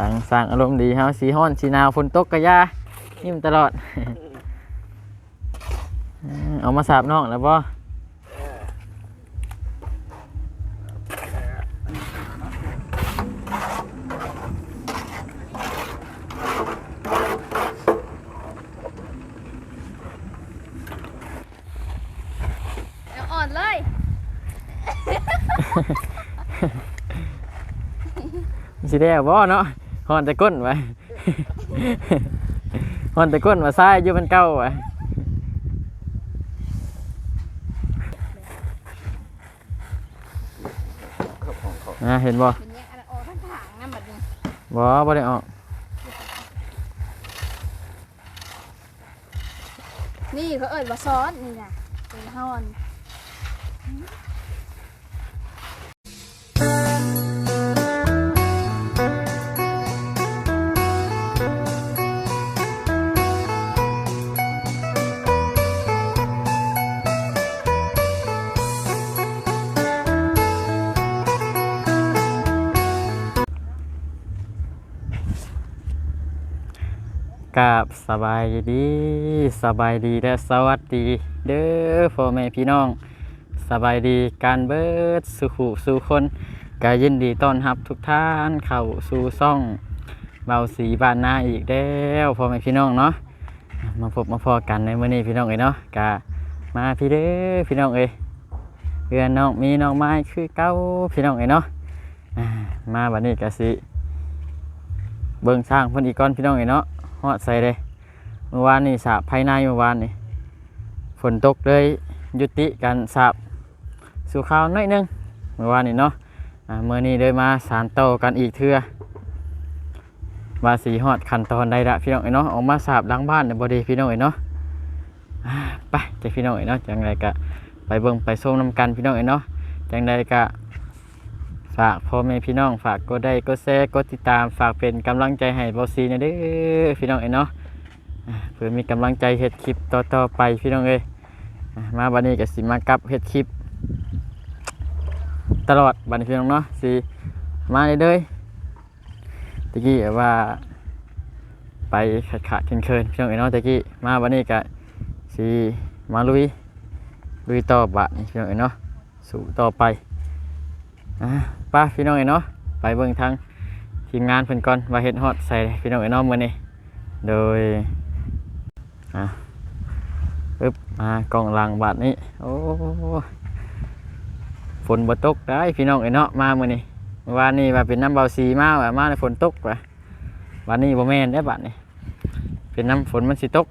ต่างสร้างอารมณ์ดีเฮาสีฮ้อนสีหนาวฝนตกกะยายิ้มตลอดเออเอามาสาบน้องแล้วบ่เอาอ่อนเลย สิได้บ่เนาะ ฮอนแต่ก้นไว้ฮอนแต่ก้นว่าซ้ายอยู่มันเก่าไว้อ่าเห็นบ่บ่บ่ได้ออกนี่เขาเอิดว่าซ้อสนี่นะเป็นห่อน สบายดีสบายดีและสวัสดี เด้อพ่อแม่พี่น้อง สบายดีการเบิดสุขสู่คนก็ยินดีต้อนรับทุกท่านเข้าสู่ซ่องเบาสีบ้านนาอีกแล้วพ่อแม่พี่น้องเนาะมาพบมาพอกันในมื้อนี้พี่น้องเอ้ยเนาะกะมาพี่เด้อพี่น้องเอ้ยเพื่อนน้องมีน้องไม้คือเก้าพี่น้องเอ้ยเนาะมาบัดนี้กะสิเบิ่งสร้างเพิ่นอีกก่อนพี่น้องเอ้ยเนาะฮอดใส่เลย เมื่อวานนี่สาบภายในเมื่อวานนี่ฝนตกเลยยุติการสาบสู่ข้าวน้อยหนึงเมื่อวานนี่เนาะเมื่อนี้เลยมาสารโตกันอีกเทื่อว่าสีฮอดขันตอนใดละพี่น้องเอ้เนาะออกมาสาบล้างบ้านเนี่ยบ่ดีพี่น้องเอ้เนาะไปจะพี่น้องเอ้เนาะจังไรกะไปเบิ่งไปส้มน้ำกันพี่น้องเอ้เนาะจังไรกะฝากพ่อแม่พี่น้องฝากกดได้กดแชร์กดติดตามฝากเป็นกำลังใจให้บอซีนะเด้อพี่น้องเอ้เนาะ เพื่อมีกำลังใจเฮ็ดคลิปต่อๆไปพี่น้องเอ้ยมาบัดนี้ก็สิมากับเฮ็ดคลิป ตลอดบันี้พี่น้องเนาะสิมาเลยเด้อตะกี้ว่าไปขาดขาดเคินพี่น้องเอ้ยเนาะตะกี้มาบัดนี้ก็สิมาลุยลุยต่อบัดนี้พี่น้องเอ้ยเนาะสู่ต่อไปอะป้าพี่น้องเอ๋ยเนาะไปเบิ่งทางทีมงานเพิ่นก่อนว่าเฮ็ดฮอดใส่พี่น้องเอ๋ยเนาะมื้อนี้โดย อะปึ๊บมากล้องหลังบาดนี้โอ้ฝนบ่ตกได้พี่น้องเอ๋ยเนาะมามื้อนี่วานนี้ว่าเป็นน้ำเบาสีมาว่ามาแล้วฝนตกว่ะวันนี้บ่แม่นได้บาดนี้เป็นน้ำฝนมันสิตก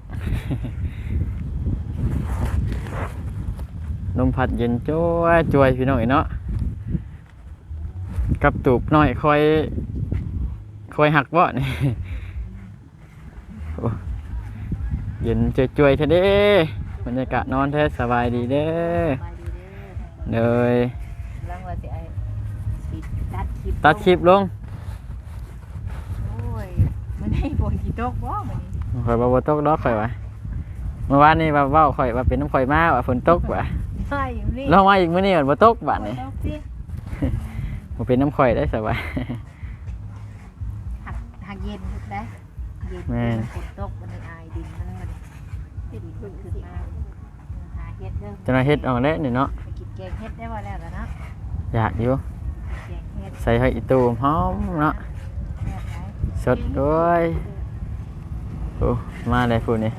ลมพัดเย็นจ้วยจวยพี่น้องเอ๋ยเนาะกับตูบน้อยคอยคอยหักบ่นี่ เย็นจ่วยๆเท่เด้บรรยากาศนอนแท้สบายดีเด้อมาดีเด้อเลยลังว่าสิไอ้สิตัดคลิปตัดคลิปลงโอ้ยมันให้บนกี่ตกบ่มันนี่ข่อยบ่บ่ตกดอกข่อยว่าเมื่อวานนี้ว่าเว้าข่อยว่าเป็นน้ำข่อยมาว่าฝนตกว่ะใช่อยู่นี่ลองมาอีกมื้อนี้มันบ่ตกบาดนี้ตกสิบ่เป็นน้ำข่อยได้สบาย หักหักเย็นทุกได้เย็นแม่มันฝนตกมันอายดินมันมัน ดินขึ้นขึ้นมาหาเฮ็ดเด้อจะน่าเฮ็ดออกแล้วนี่เนาะไปกินแกงเฮ็ดได้บ่แล้วล่ะเนาะอยากอยู่แกงเฮ็ดใส่ให้อีตูมหอมเนาะแซ่บหลายสดด้วยโอ้มาเลยพูดนี่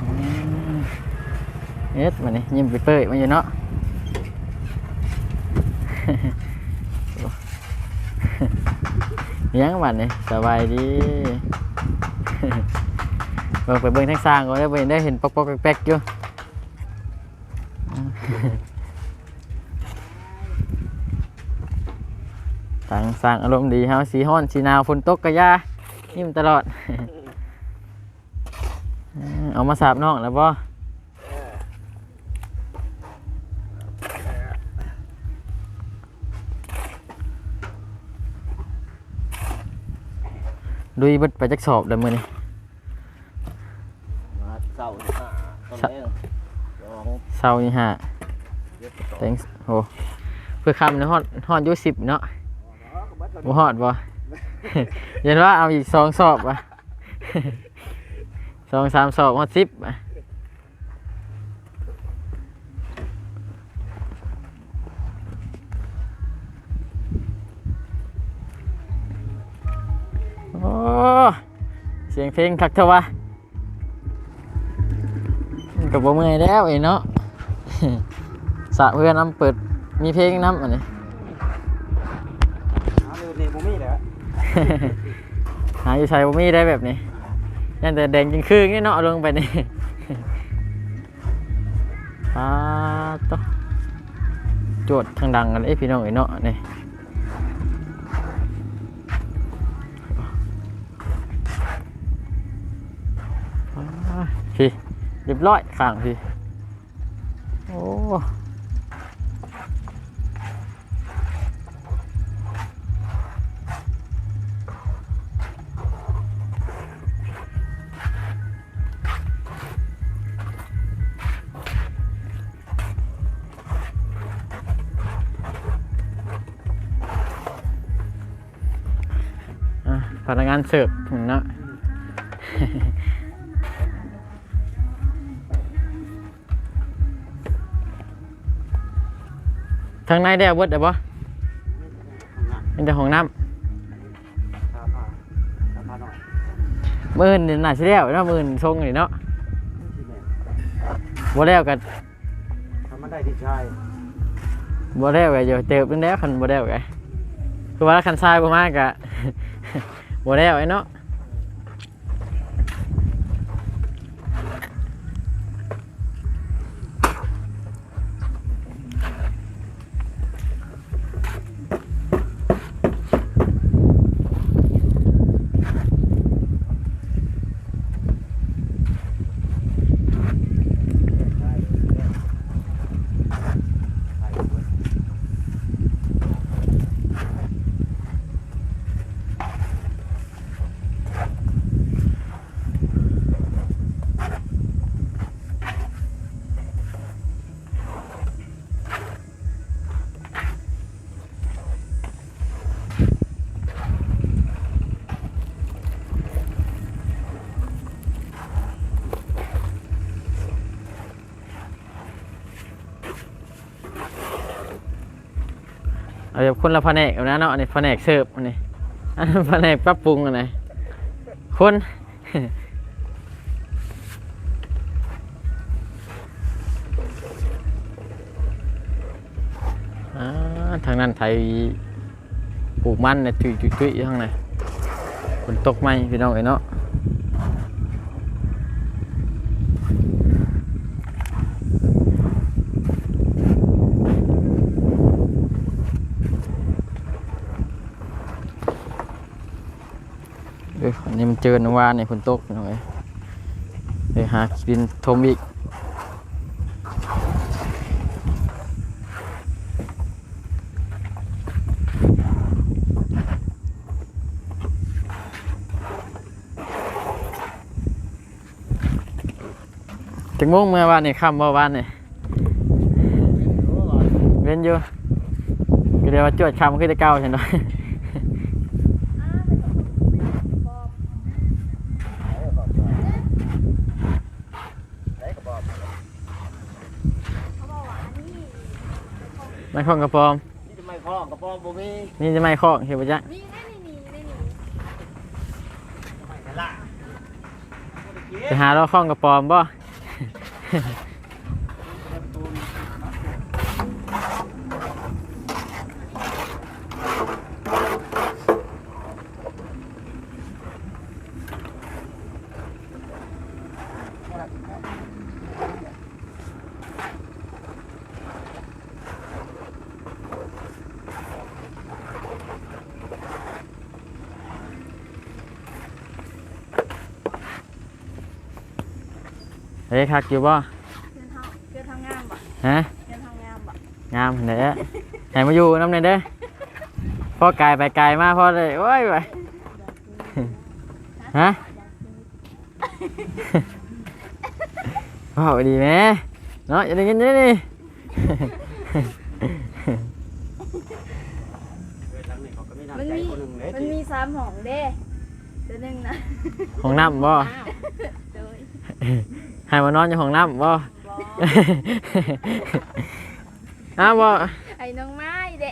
อืมเอ็ดมานี่ยิ้มไปเปื่อยมาอยู่เนาะ โอ้ยังบัดนี่สบายดี เบิ่งไปเบิ่งทั้งสร้างก่อนได้อบ่เห็นได้เห็นปอกๆแป๊กๆอยู่ต่างสร้างอารมณ์ดีเฮาสีฮ้อนสีหนาวฝนตกกะยายิ้มตลอด เอามาสาบน้องแล้วบ่ดุยเบิดไปจักสอบเด้อมื้อนี้ มาเศร้าสิห้าตอนแรกสองเศร้านี่ฮะเจ็ดสองแตงโหเพื่อคำนะฮอดฮอดอยู่10เนาะบ่ฮอดบ่ เย็นว่าเอาอีกสองสอบอะ สองสามสอบหมดสิบอะโอ้เสียงเพลงคักเทวะมัน กับบ่เมื่อยแล้วไอ้เนาะสะเพื่อนน้ำเปิดมีเพลงน้ำอันนี้หาเร็วนี่บ่มีแล้ว หาอยู่ใช้บ่มีได้แบบนี้ยันแต่แดงจริงคืองี้เนาะลงไปนี่ปาดต่อโจดทางดังกันเอ้ยพี่น้องไอ้เนาะนี่อาพี่ เรียบร้อยข้างพี่โอ้พนักงานเสิร์ฟเนาะ ทางในได้อาวุธได้ปะมีแต่ห้องน้สาผ้าสาผ้าหน่อยำมื่นนี่น่าสิแล้วเนาะมื่นทรงนี่เนาะที่แม่บ่แล้วกันทำมันได้ที่ชายบ่แล้วกันอยู่เติบนึงแล้วคันบ่แล้วกันคือว่าคันทรายบ่มากกะบ่แล้วไอ้เนาะ เอาแบบคนละแผนกนะเนาะอันนี้แผนกเสิร์ฟอันนี้อันนั้นแผนกปรับปรุงอันไหนคนอ่าทางนั้นไทยปลูกมันเนี่ยจุยจุยจุยข้างในฝนตกไหมพี่น้องเอ้เนาะ นนี้มันเจอนว่านี่ยฝนตกพี่อยเดี๋ยวหากินทมอีกถึงโมงเมื่อวานนี่ค่ำเมื่อวานนี่เว้นอยู่ก็เดี๋ยวว่าจวดค่ำขึ้นจะเก้าใช่ไหม ได้กระบอก เขาบอกว่าอันนี้ ไม่ข้องกระปอม นี่จะไม่คล้องกระป๋องบ่มีนี่จะไม่ข้องเห็นปะจ๊ะมีได้นี่นี่ได้นี่ไม่ละไปหาเราข้องกระปอมบ่ ฮ้ยคักอยู่บ่เพื่อนเฮาเพื่อนทำงามบ่ฮะเพื่อนทำงามบ่งามไหนอะให้มาอยู่น้ำในเด้อพ่อกายไปไกลมาพ่อเลยโอ้ยไปฮะว้าวดีไหมเนาะอย่าได้ยินนี่นี่เออหลังนี่เขาก็มีน้ำมึงใจมีคนหนึ่งเด้มันมีสามห้องเด้เดี๋ยวหนึงนะห้องน้ำบ่ อ้าวโดยให้มานอนอยู่ห้องน้ำบ่บ่ อ้าวบ่ไอ้น้องไม้เด้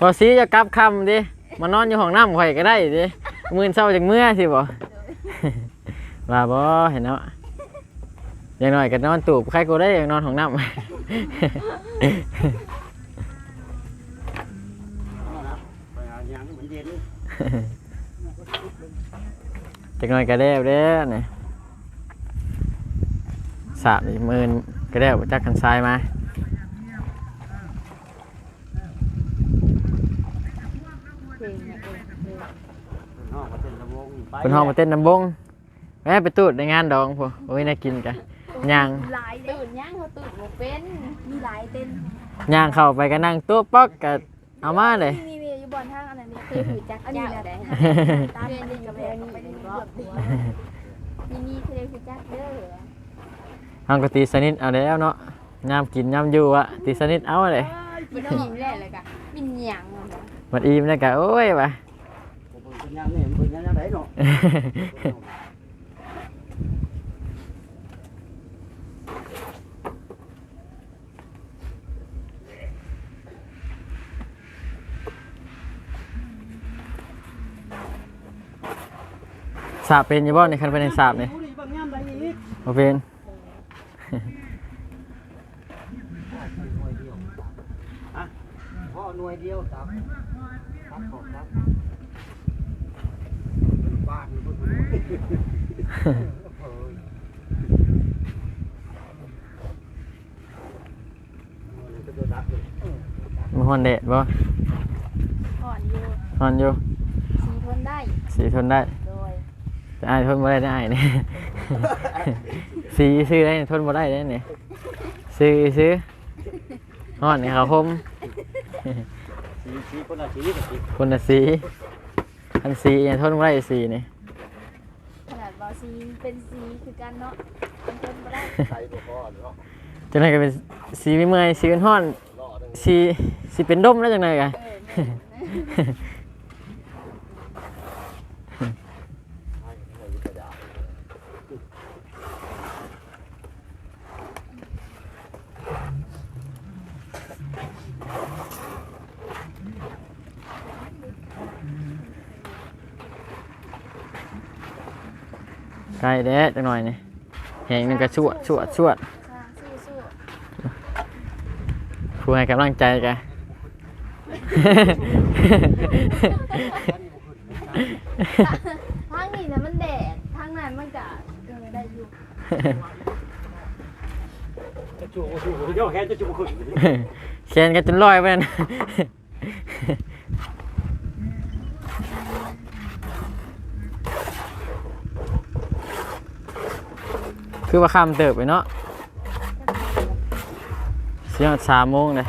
บ่สีจะกลับคำดิมานอนอยู่ห้องน้ำข่อยก็ได้ดิมื้อเช้าจังเมื่อสิบ่ว่าบ่เห็นเนาะอย่างน้อยก็นอนตูบใครก็ได้อย่างนอนห้องน้ำไปหาหยังมันเย็นจักหน่อยก็ได้เด้อนี่ สามอีกหมื่นก็ได้จักกันทรายมาเพลงเนี่ยเองเพลงห้องมาเต้นระวงไปเป็นห้องมาเต้นน้ำบงแม่ไปตูดในงานดองพวกโอ้ยน่ากินกันย่างหลายเด้ตื่นยังเขาตื่นบ่เป็นมีหลายเต้นย่างเข้าไปก็นั่งตัวป๊อกก็เอามาเลยนี่นี่อยู่บนห้างอันนั้นนี่คือหูจักอันนี้เจ้าแหละได้ตามนี่กับแพนี่ไปนี่รอบหัวนี่นี่คือคือจักเด้อ ห้องก็ตีสนิทเอาแล้วเนาะยามกินยามอยู่อะตีสนิทเอาเลยพี่น้องแหละเลยกะมินหยังอะนะมันอิ่มแล้วก็โอ้ยว่ะผมเป็นยังนี่มันเป็นยังไงเนาะสาบเป็นอยี่บ่ในคันเป็นสาบนี่ดูดิบางยามใดอีกบ่เป็นอะ พ่อหน่วยเดียวครับครับผมครับบ้านมันก็เออมันก็จะดักเลยมันฮอนแดดบ่อ่อนอยู่ฮอนอยู่สีทนได้สีทนได้ โดย แต่อายทนบ่ได้ได้อายนี่ สีซื้อได้ทนบ่ได้ได้นี่ซื้อซื้อฮอนนี่เขาคมสีสีคนละสีกับสีคนละสีอันสีอย่างทนบ่ได้สีนี่ขนาดบอสีเป็นสีคือกันเนาะมันทนบ่ได้ใส่ตัวพ่อเนาะจังไดก็เป็นสีมีเมื่อยสีเป็นฮ้อนล่อดึงสีสีเป็นดมแล้วจังไดกะ เออแม่น ให้ให้กระดาษ ใกล้แด้จังหน่อยนี่แหงหนึงก็ชวดชวดชวดสร้างสู้สู้ผู้ให้กำลังใจกะทางนี้นะมันแดดทางนั้นมันก็เออได้อยู่จะจูบจูบเดี๋ยวแค่จะจูบขึ้นเชียนกันจนลอยไปนั่น คือว่าข้ามเติบไปเนาะเสียงสามโมงเลย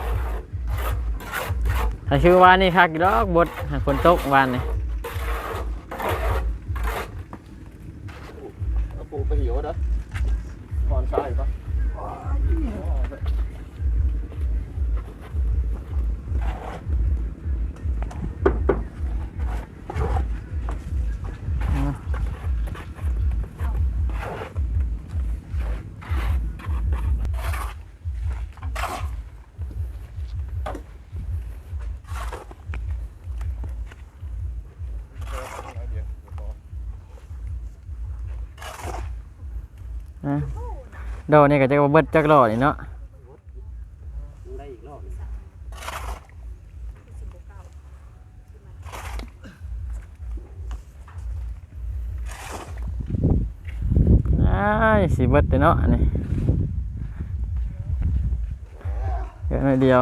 ถ้าคือว่านี่คักดอกบดหาคนตกวันนี่ ดอกนี่ก็จะเบิดจักรอนี่เนาะได้อีกรอบอ้สีเบิดเนาะนี่เกิดหน่อยเดียว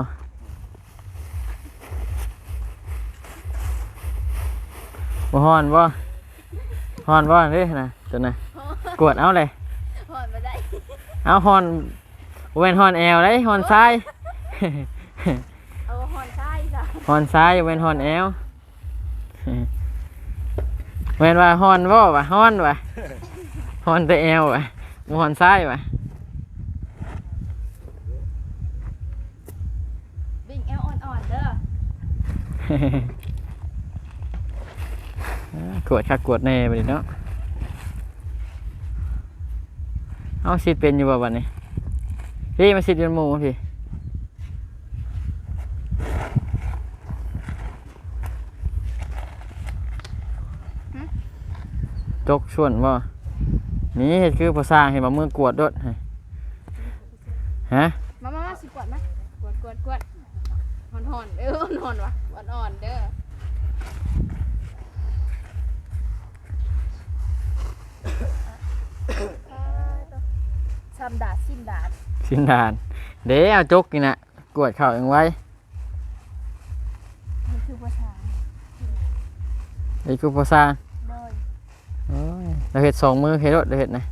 บ่ฮ้อนบ่ฮ้อนบ่เด้นะตัวน่ะกวดเอาเลย เอาฮ้อนบ่แม่นฮ้อนแอวเลยฮ้อนซ้ายเอาหอนใต้จ้ะฮ้อนซ้ายบ่แม่นฮ้อนแอวแม่นว่าฮ้อนบ่วะฮ้อนวะฮ้อนแต่แอววะบ่ฮ้อนซ้ายวะวิ่งแอลอ่อนๆเด้ออ่ากวดคักกวดแน่ไปดิเนาะ เอาสิเป็นอยู่บ่วันนี้พี่มาสิเป็นหมูพี่จกชวนบ่นี่เฮ็ดคือภาษร้างให้มามือกวดโดดให้ฮะมามามาสิกวดมากวดกวดกวดหอนหอนๆเออหอนหอนๆวะหอนอ่อนๆเด้อ ซ้ำดาดสิ้นดาดสินดาน เด้เอาจกนี่นะกวดเข่าเองไว้นี่คือภาษานี่คือภาษร้างโดยโอ้ยเราเห็ดสองมือเห็ดรถเราเห็ดนะ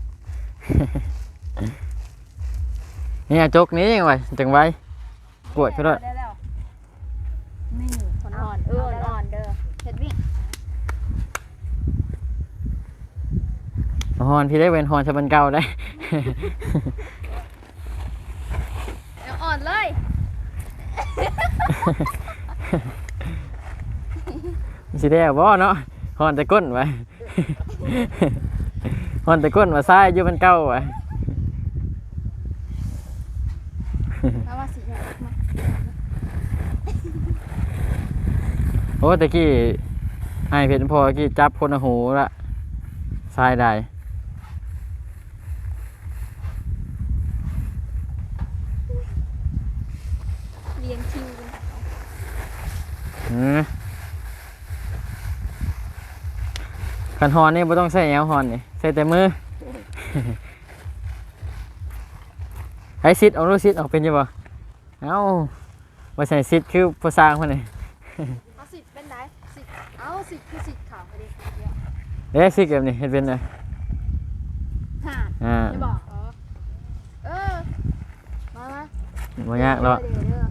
นี่เอาจกนี้ยังไงจังไว้กวดเขาด้วยได้แล้วนี่หอนหอนๆเออหอนอ่อนๆเด้อเฮ็ดวิ่ง ฮอนพี่ได้เว้นฮอนชะบันเก่าได้เอาอ่อนเลยสิได้บ่เนาะฮอนแต่ก้นไว้ฮอนแต่ก้นมาซ้ายอยู่มันเก่าไว้เอาว่าสิเอามาโอ้ตะกี้ไอเพชรพอตะกี้จับคนละหูละซ้ายได้ เรียงคิวกัน อืมคันฮอนนี่ไม่ต้องใส่แอลฮอนนี่ใส่แต่มือไอ้ซิดเอาลูกซิดออกเป็นยังบ่เอ้าว่าใส่ซิดคือภาษาคนนี่เอาสิเป็นไหนสิเอาสิคือสิขาวไปดิเดียวเอ๊ะซิดแบบนี้เห็นเป็นไงห่าอ่าจะบอกอ๋อเออมามาบ่ยากหรอก เดี๋ยวเด้อ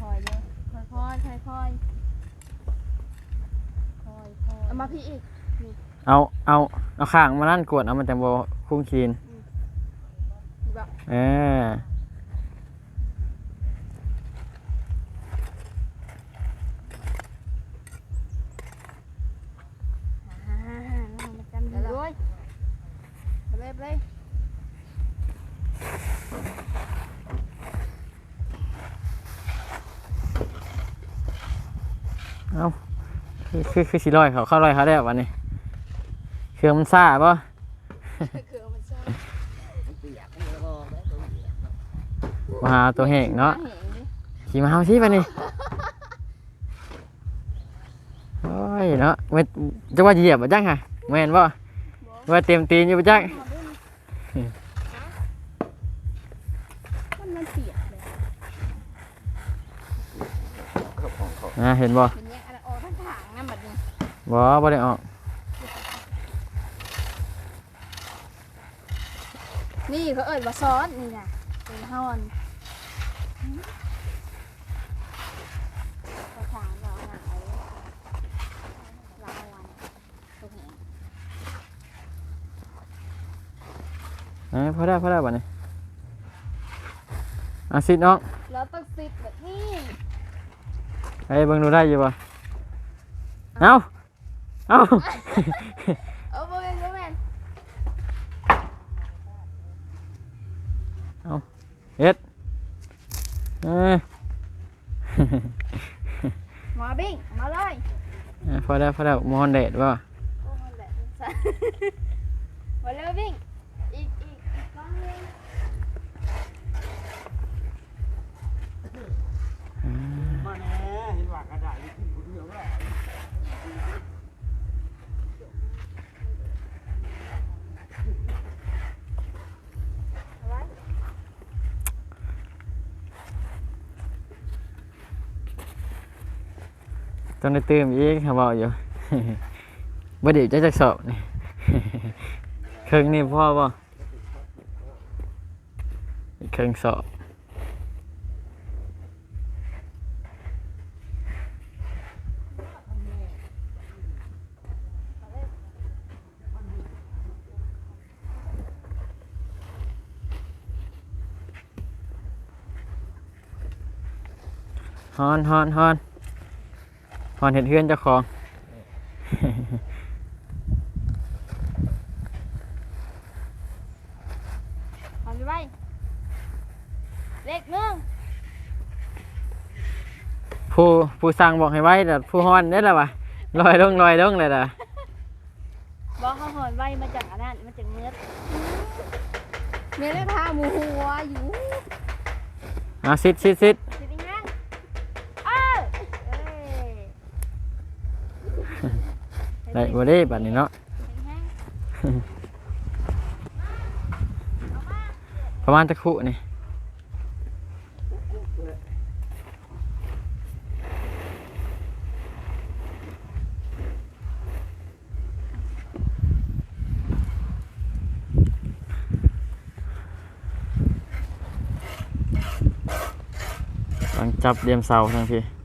ค่อยๆเด้อ ค่อยๆค่อยๆค่อยๆเอามาพี่อีกเอาเอาเอาข้างมานั่นกวดเอามันจังบ่คุ้งคีนดีบ่เอออ่าเอามาจำดีด้วยไปเลยไปเลย เอาคือคือคือสิลอยเขาเข้าลอยเขาได้วันนี้เครื่องมันซ่าป่ะคือเอามันซ่าเปียกเลยบอกแล้วตัวเปียกมาหาตัวแหงเนาะแหงนี่ขี่มาเอาสิวันนี้โอ้ยเนาะเว้ยจะว่าเหยียบบ่จังค่ะแม่นบ่ว่าเต็มตีนอยู่บ่จังมันมันเปียกเลยอ่าเห็นบ่ บ่บ่ได้ออก นี่เขาเอ่ยว่าซ้อนนี่นะเป็นฮอนเขาถามเราหนาวเราวันตัวแหงอ่าพอได้พอได้บ่นี้อะสิน้องแล้วต้องซิดแบบนี้ไอ้เบิ่งดูได้อยู่บ่เอ้าเอ้าเออโมเมนต์โมเอาเฮ็ดเออมาบิ้งมาเลย อะพอได้พอได้มอนแดดบ่ โอ้มันแหละสั่นมาเลยบิ้งอีกอีกอีกก้อนหนึง มาแน่เห็นว่ากระดาษนี่ขึ้นผู้เดียวแล้ว เอาไว้ ต้องได้ตื่มอีกเขาบอกอยู่บ่เดี๋ยวจะจักสอบนี่ครึ่งนี่พ่อบ่อีกครึ่งสอบฮอนฮอนฮอน อนเห็ดเพื่อนเจ้าของเอาไปไว้เลขหนึ่งผู้ผู้สั่งบอกให้ไว้แต่ผู้ฮอนนี่แหละวะลอยลงลอยลงเลยล่ะบอกเขาหอนไว้มาจากอันนั้นมาจากเนื้อเนื้อได้พาหมูหัวอยู่เอาซิดซิดซิด ได้บ่ได้บัดนี้เนาะ ประมาณตะคุนี่กำลังจับเดียมเสาทั้งพี่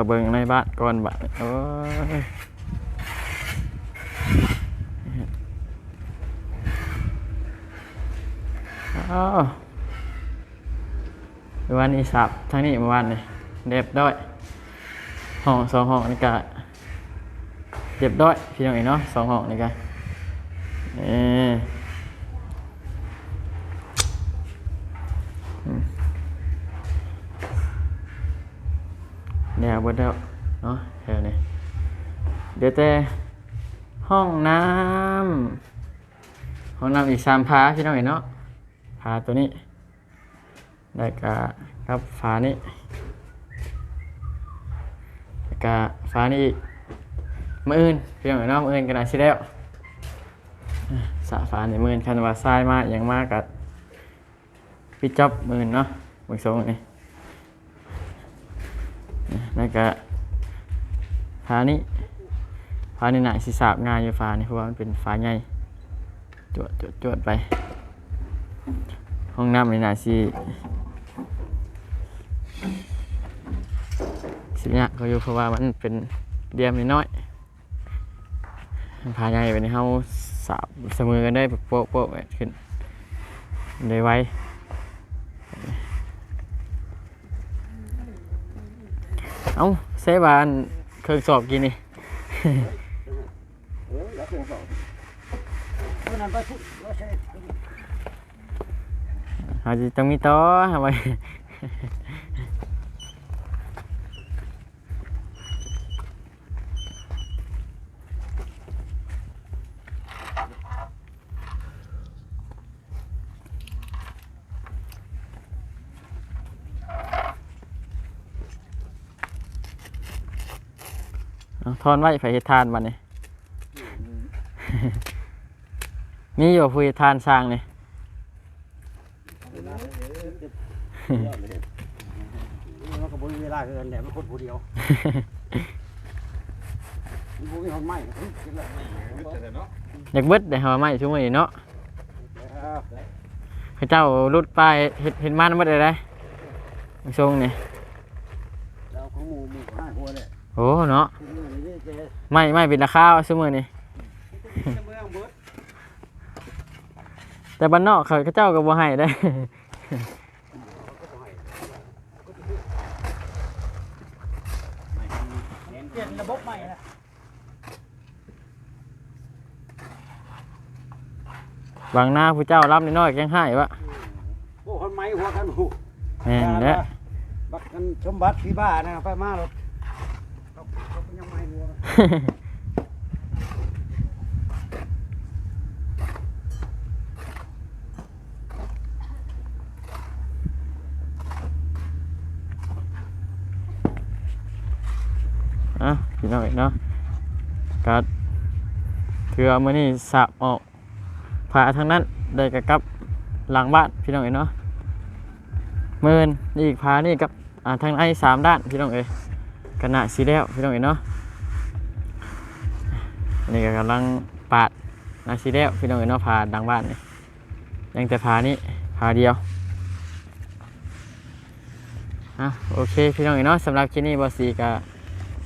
เข้าเบิงในบ้านก่อนบ้านโอ้ยอวเมื่านนี้สับทั้งนี้เมื่อวานนี่เรียบร้อยห้องสองห้องนี่ก็เรียบร้อยพี่น้องเอ๋ยเนาะสองห้องนี่ก็เออ เบิดแล้วเนาะเดี๋ยวนี้เดี๋ยวแต่ห้องน้ำห้องน้ำอีกสามพาพี่น้องเอ๋ยเนาะพาตัวนี้ได้กะครับฝานี้แล้กะฝานี้อีกมืออื่นพี่น้องเอ๋ยเนาะมืออื่นกันนะชิแล้วอะสะฝาในมืออื่นคันว่าทรายมาอย่างมากกับพี่จ๊อบมืออ่นเนาะมือทรงนี่ แล้วก็ฝานี้ฝานี่หนาสิสาบงานอยู่ฝานี่เพราะว่ามันเป็นฝาใหญ่จวดจวดจวดไป ห้องน้ำนี่น่าสิสิเนี่ยก็อยู่เพราะว่ามันเป็นเดียมนิดน้อยพาใหญ่ไปในเฮาสาบเสมอกันได้โป๊ะโป๊ะขึ้นได้ไว เอ้าเซบานเครื่องสอบกินนี่เออแล้วเป็นสองเพราะนั้นไปพูดว่าใช่อาจจะต้องมีต่อเอาไว้ ทอนไว้ไฟเฮ็ดทานบัดนี้ มีอยู่ผู้เฮ็ดทานสร้างนี่ มันก็บ่มีเวลาเกินแหละมันคนผู้เดียวมันบ่มีคนใหม่เฮ้ยกินแล้วอยากเบิดได้หาไม้ช่วงนี้เนาะแล้วพระเจ้ารุดป้ายเฮ็ดเฮ็ดมันเบิดได้ได้ทรงนี่แล้วของหมู่หมู่ห้าหัวเลย โอ้เนาะคือมื้อนี้เจ๊ ไม่ไม่เป็นราคาซุมื้อนี่เมืองเบิดแต่บ้านนอกเขาเจ้าก็บ่ให้ได้เปลี่ยนระบบใหม่ละบางหน้าผู้เจ้ารับน้อยๆยังให้วะโอ้คนใหม่หัวกันหูแม่นแหล้วบักกันสมบัติพี่บ้านะไปมาหรถ อะพี่น้องเอ้ยเนาะก็ถือเอมื้อนี้สับออกผ่าทางนั้นได้กับกับหลังบ้านพี่น้องเอ้ยเนาะมือนอีกผานี่กับอ่าทางในสามด้านพี่น้องเอ้ ยกน่ะสีแล้วพี่น้องเอ้ยเนาะอันนี้ก็กำลังปาดนาสีแล้วพี่น้องเอ้ยเนาะผาดังบ้านนี่ยังแต่ผานี้ผาเดียวอะโอเคพี่น้องเอ้ยเนาะสำหรับคลิปนี้บอสีก็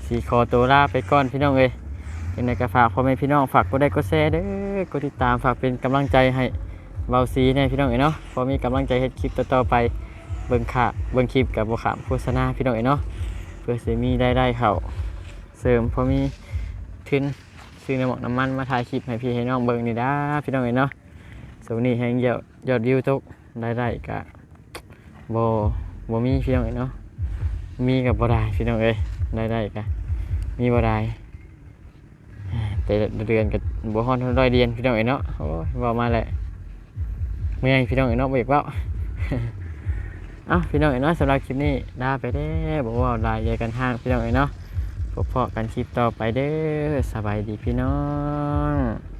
สีขอตัวลาไปก่อนพี่น้องเอ้ยยังไงก็ฝากพ่อแม่พี่น้องฝากกดไลค์กดแชร์เด้อกดติดตามฝากเป็นกำลังใจให้เบาซีเนี่ยพี่น้องเอ๋ยเนาะพอมีกำลังใจเฮ็ดคลิปต่อๆไปเบิ่งค่ะเบิ่งคลิปกับบ่ขามโฆษณาพี่น้องเอ๋ยเนาะ พื่อสิมีได้ได้เขาเสริมพอมีทุนซื้อน้ำมันน้ำมันมาถ่ายคลิปให้พี่ให้น้องเบิ่งนี่ด้าพี่น้องเอ๋ยเนาะสวนี้แฮงยอดยอดวิวตกได้ได้กะบ่บ่มีพี่น้องเอ๋ยเนาะมีกับบ่ได้พี่น้องเอ้ยได้ได้กะมีบ่ได้แต่เดือนกับบัวฮอนร้อยเดือนพี่น้องเอ๋ยเนาะโอ้ยบอกมาแหละเมื่อยพี่น้องเอ๋ยเนาะเบรกเปล่า อะพี่น้องเอ๋ยเนาะสำหรับคลิปนี้ลาไปเด้อบอกว่าลายใหญ่กันห้างพี่น้องเอ๋ยเนาะพบเพาะกันคลิปต่อไปเด้อสบายดีพี่น้อง